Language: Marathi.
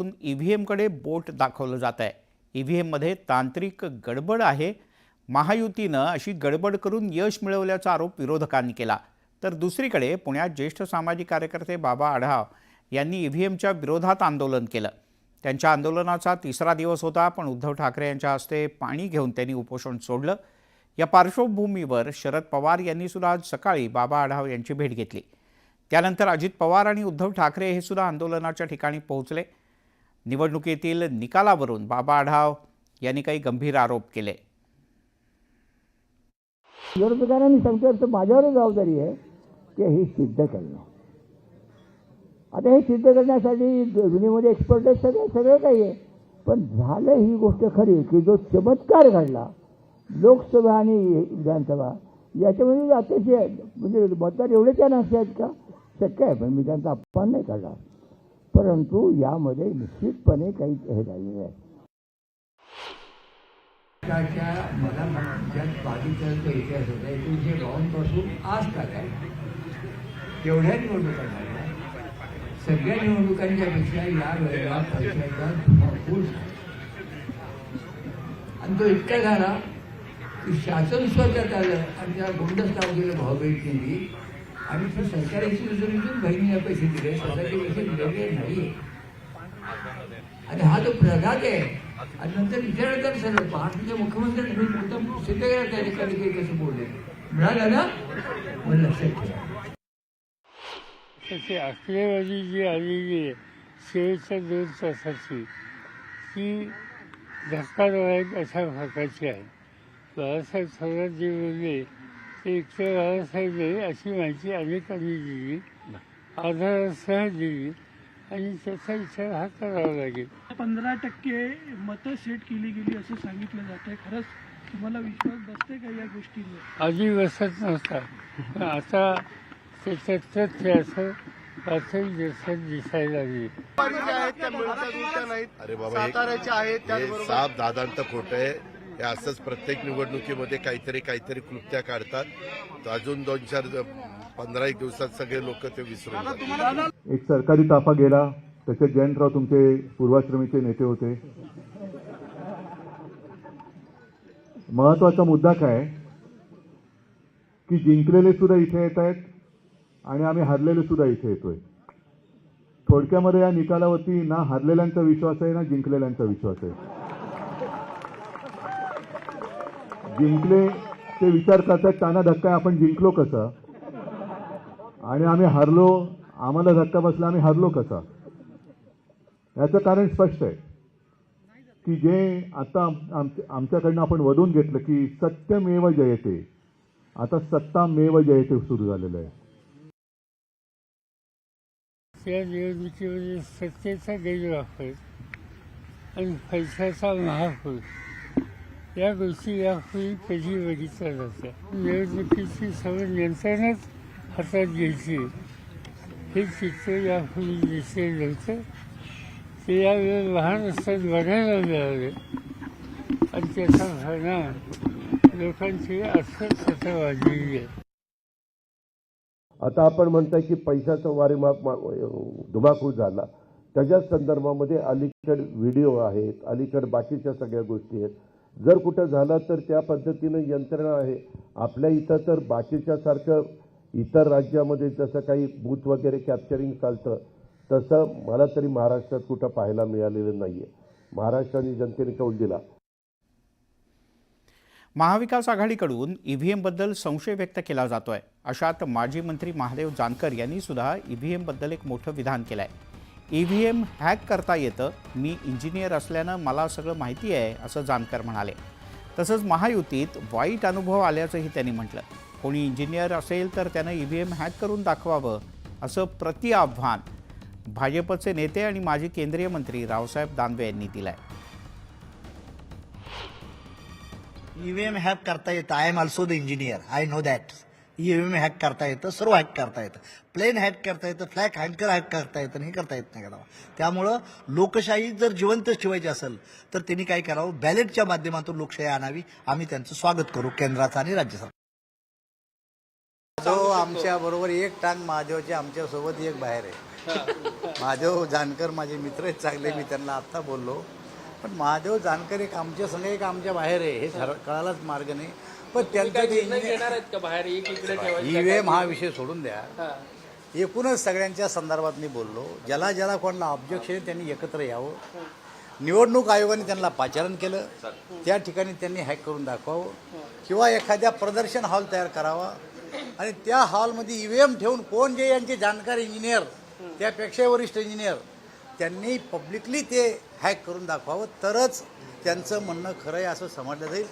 ई व्ही एमकडे बोट दाखवलं जात आहे. ई व्ही एममध्ये तांत्रिक गडबड आहे. महायुतीनं अशी गडबड करून यश मिळवल्याचा आरोप विरोधकांनी केला. तर दुसरीकडे पुण्यात ज्येष्ठ सामाजिक कार्यकर्ते बाबा आढाव यांनी ई व्ही एमच्या विरोधात आंदोलन केलं. त्यांच्या आंदोलनाचा तिसरा दिवस होता पण उद्धव ठाकरे यांच्या हस्ते पाणी घेऊन त्यांनी उपोषण सोडलं. या पार्श्वभूमीवर शरद पवार यांनी सुद्धा आज सकाळी बाबा आढाव यांची भेट घेतली. त्यानंतर अजित पवार आणि उद्धव ठाकरे हे सुद्धा आंदोलनाच्या ठिकाणी पोहोचले. निवडणुकीतील निकालावरून बाबा आढाव यांनी काही गंभीर आरोप केले. विरोधकांनी सांगतो तर माझ्यावरच जबाबदारी आहे की हे सिद्ध करणं. आता हे सिद्ध करण्यासाठी दुनियेमध्ये एक्सपर्ट आहे सगळे सगळं काही आहे. पण झालं ही गोष्ट खरी की जो चमत्कार घडला लोकसभा आणि विधानसभा याच्यामध्ये अतिशय म्हणजे मतदार एवढे त्या नसतात आहेत का? शक्य आहे पण मी त्यांचा अपमान नाही करणार. परंतु यामध्ये निश्चितपणे काही हे झालेलं आहे. मला ज्यात बाधितांचा इतिहास होता. एकोणीसशे बावन्नपासून आज काय तेवढ्या निवडणुका झाल्या सगळ्या निवडणुकांच्या पेक्षा या वेळेला पक्षाचा भरपूर आणि तो इतका झाला की शासन स्वतः आलं आणि त्या गुंडस्था वगैरे भावभेट केली आणि ते सरकारी इन्स्टिट्यूशनतून बहिणीला पैसे दिले स्वतःचे पैसे दिलेले नाही. आणि हा जो प्रघात आहे आणि नंतर विचारतात सर महाराष्ट्राचे मुख्यमंत्री तुम्ही मुद्दाम सिद्ध करा त्या ठिकाणी काही कसं बोलले? मिळालं ना? मला लक्षात ठेवा. त्याची आकडेवारी जी आलेली आहे शेवटच्या दोन तासाची ती धक्कादायक अशा प्रकारची आहे. बाळासाहेब थोरात जे बोलले एकतर बाळासाहेब आहे अशी माहिती अनेकांनी दिली. आधारासह दिली. आणि त्याचा विचार हा करावा लागेल. पंधरा टक्के मतं सेट केली गेली असं सांगितलं जात आहे खरंच तुम्हाला विश्वास बसते का या गोष्टींवर? आधी बसत नव्हता पण आता त्याच्यात तथ्य असं दिवसात दिसायला लागली. अरे बाबा हे- हे साप दादांत खोट आहे. हे असंच प्रत्येक निवडणुकीमध्ये काहीतरी काहीतरी कृत्या काढतात. अजून दोन चार पंधरा एक दिवसात सगळे लोक ते विसरून एक सरकारी ताफा गेला त्याचे जयंतराव तुमचे पूर्वाश्रमीचे नेते होते. महत्त्वाचा मुद्दा काय? की जिंकलेले सुद्धा इथे येत आहेत आणि आम्ही हरलेले सुद्धा इथे येतोय. थोडक्यामध्ये या निकालावरती ना हरलेल्यांचा विश्वास आहे ना जिंकलेल्यांचा विश्वास आहे. जिंकले ते विचार करतात त्यांना धक्का आपण जिंकलो कसं? आणि आम्ही हरलो आम्हाला धक्का बसला आम्ही हरलो कसा? याचं कारण स्पष्ट आहे की जे आता आमच्या- आमच्याकडनं आपण वधून घेतलं की सत्यमेव जयते. आता सत्तामेव जयते सुरू झालेलं आहे. त्या निवडणुकीमध्ये सत्तेचा गैरवापर आणि पैशाचा महापूर. या गोष्टी यापूर्वी कधी बघितल्या जात्या निवडणुकीची सगळं नियंत्रणच हातात घ्यायची. हे चित्र यापूर्वी दिसले नव्हतं. ते यावेळी लहान असताना बघायला मिळाले. आणि त्याचा भावना लोकांची अस्वस्थता वाढलेली आहे. आता आपण म्हणताय की पैशाचा वारेमाप धुमाकूळ झाला. त्याच्या संदर्भामध्ये अलीकड व्हिडिओ आहेत अलीकड बाकीच्या सगळ्या गोष्टी आहेत. जर कुठं झालं तर त्या पद्धतीनं यंत्रणा आहे. आपल्या इथं तर बाकीच्या सारखं इतर राज्यामध्ये जसं काही बूथ वगैरे कॅप्चरिंग चालतं तसं मला तरी महाराष्ट्रात कुठं पाहायला मिळालेलं नाही आहे महाराष्ट्राने जनतेने कौल दिला. महाविकास आघाडीकडून ईव्हीएमबद्दल संशय व्यक्त केला जातोय. अशात माजी मंत्री महादेव जानकर यांनी सुद्धा ईव्हीएमबद्दल एक मोठं विधान केलं आहे ई व्ही एम हॅक करता येतं. मी इंजिनियर असल्यानं मला सगळं माहिती आहे असं जानकर म्हणाले. तसंच महायुतीत वाईट अनुभव आल्याचंही त्यांनी म्हटलं. कोणी इंजिनियर असेल तर त्यानं ई व्ही एम हॅक करून दाखवावं असं प्रति आव्हान भाजपचे नेते आणि माजी केंद्रीय मंत्री रावसाहेब दानवे यांनी दिलं आहे ईव्हीएम हॅक करता येतं. I am also the engineer I know that EVM hack करता येतं सर्व हॅक करता येतं. प्लेन हॅक करता येतं फ्लॅक हँकर हॅक करता येतं हे करता येत नाही करावं त्यामुळं लोकशाही जर जिवंत ठेवायची असेल तर त्यांनी काय करावं? बॅलेटच्या माध्यमातून लोकशाही आणावी. आम्ही त्यांचं स्वागत करू केंद्राचं आणि राज्य सरकार आमच्या बरोबर एक टांग महादेवचे आमच्यासोबत एक बाहेर आहे. महादेव जानकर माझे मित्र आहेत चांगले. मी त्यांना आत्ता बोललो. पण महादेव जानकर एक आमच्या संघ एक आमच्या बाहेर आहे. हे ठर- कळायलाच मार्ग नाही. पण त्यांचं ते घेणार आहेत का बाहेर? एक इकडे ठेवायचं ईव्हीएम हा विषय सोडून द्या. एकूणच सगळ्यांच्या संदर्भात मी बोललो. ज्याला ज्याला कोणाला ऑब्जेक्शन आहे त्यांनी एकत्र यावं. निवडणूक आयोगाने त्यांना पाचारण केलं. त्या ठिकाणी त्यांनी हॅक करून दाखवावं. किंवा एखाद्या प्रदर्शन हॉल तयार करावा. आणि त्या हॉलमध्ये ईव्हीएम ठेवून कोण जे यांचे जाणकार इंजिनियर त्यापेक्षा वरिष्ठ इंजिनियर त्यांनी पब्लिकली ते हॅक करून दाखवावं. तरच त्यांचं म्हणणं खरं आहे असं समजलं जाईल.